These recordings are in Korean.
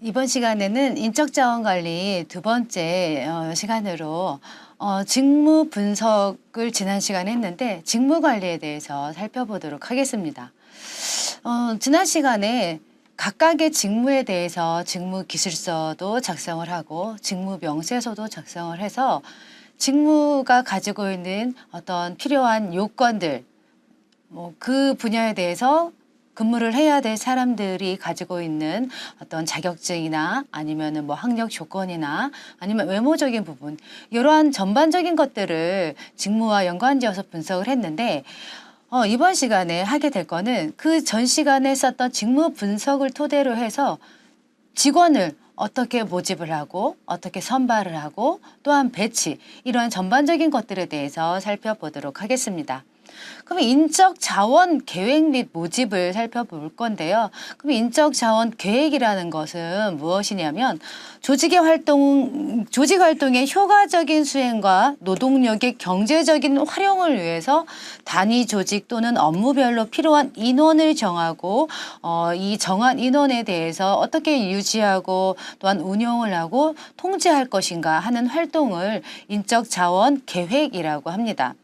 이번 시간에는 인적 자원 관리 두 번째 어, 시간으로 어, 직무 분석을 지난 시간에 했는데 직무 관리에 대해서 살펴보도록 하겠습니다. 어, 지난 시간에 각각의 직무에 대해서 직무 기술서도 작성을 하고 직무 명세서도 작성을 해서 직무가 가지고 있는 어떤 필요한 요건들 뭐 그 분야에 대해서 근무를 해야 될 사람들이 가지고 있는 어떤 자격증이나 아니면은 뭐 학력 조건이나 아니면 외모적인 부분 이러한 전반적인 것들을 직무와 연관지어서 분석을 했는데 어, 이번 시간에 하게 될 거는 그 전 시간에 썼던 직무 분석을 토대로 해서 직원을 어떻게 모집을 하고 어떻게 선발을 하고 또한 배치 이러한 전반적인 것들에 대해서 살펴보도록 하겠습니다. 그럼 인적 자원 계획 및 모집을 살펴볼 건데요. 그럼 인적 자원 계획이라는 것은 무엇이냐면 조직의 활동 조직 활동의 효과적인 수행과 노동력의 경제적인 활용을 위해서 단위 조직 또는 업무별로 필요한 인원을 정하고 어, 이 정한 인원에 대해서 어떻게 유지하고 또한 운영을 하고 통제할 것인가 하는 활동을 인적 자원 계획이라고 합니다.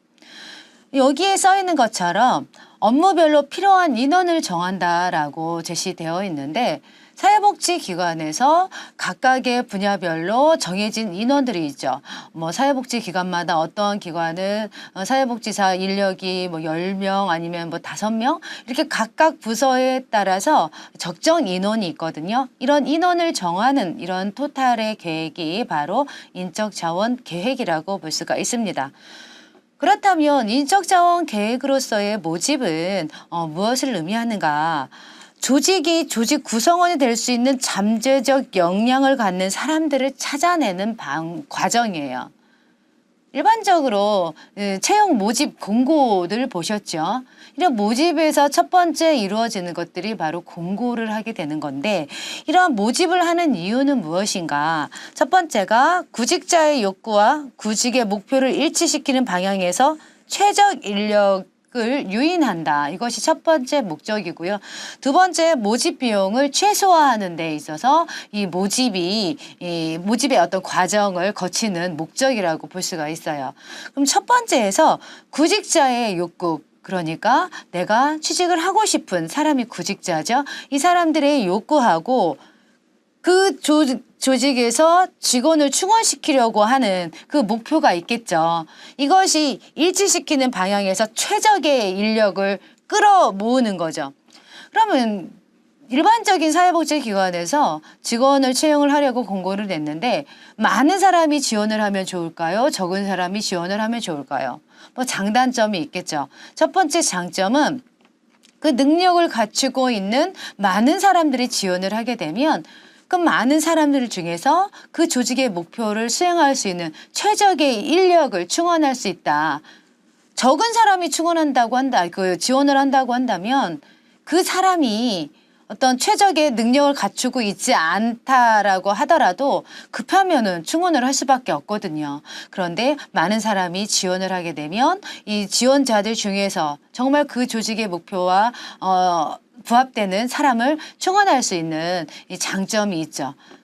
여기에 써 있는 것처럼 업무별로 필요한 인원을 정한다라고 제시되어 있는데 사회복지기관에서 각각의 분야별로 정해진 인원들이 있죠. 뭐 사회복지기관마다 어떤 기관은 어, 사회복지사 인력이 뭐 10명 아니면 뭐 5명 이렇게 각각 부서에 따라서 적정 인원이 있거든요. 이런 인원을 정하는 이런 토탈의 계획이 바로 인적 자원 계획이라고 볼 수가 있습니다. 그렇다면 인적자원 계획으로서의 모집은 어, 무엇을 의미하는가? 조직이 조직 구성원이 될 수 있는 잠재적 역량을 갖는 사람들을 찾아내는 방, 과정이에요. 일반적으로 그 채용 모집 공고를 보셨죠. 이런 모집에서 첫 번째 이루어지는 것들이 바로 공고를 하게 되는 건데 이러한 모집을 하는 이유는 무엇인가? 첫 번째가 구직자의 욕구와 구직의 목표를 일치시키는 방향에서 최적 인력 을 유인한다. 이것이 첫 번째 목적이고요. 두 번째 모집 비용을 최소화하는 데 있어서 이 모집이 이 모집의 어떤 과정을 거치는 목적이라고 볼 수가 있어요. 그럼 첫 번째에서 구직자의 욕구 그러니까 내가 취직을 하고 싶은 사람이 구직자죠. 이 사람들의 욕구하고 그 조, 조직에서 직원을 충원시키려고 하는 그 목표가 있겠죠. 이것이 일치시키는 방향에서 최적의 인력을 끌어 모으는 거죠. 그러면 일반적인 사회복지기관에서 직원을 채용을 하려고 공고를 냈는데 많은 사람이 지원을 하면 좋을까요? 적은 사람이 지원을 하면 좋을까요? 뭐 장단점이 있겠죠. 첫 번째 장점은 그 능력을 갖추고 있는 많은 사람들이 지원을 하게 되면 그 많은 사람들 중에서 그 조직의 목표를 수행할 수 있는 최적의 인력을 충원할 수 있다. 적은 사람이 충원한다고 한다, 그 지원을 한다고 한다면 그 사람이 어떤 최적의 능력을 갖추고 있지 않다라고 하더라도 급하면은 충원을 할 수밖에 없거든요. 그런데 많은 사람이 지원을 하게 되면 이 지원자들 중에서 정말 그 조직의 목표와 어, 부합되는 사람을 충원할 수 있는 이 장점이 있죠.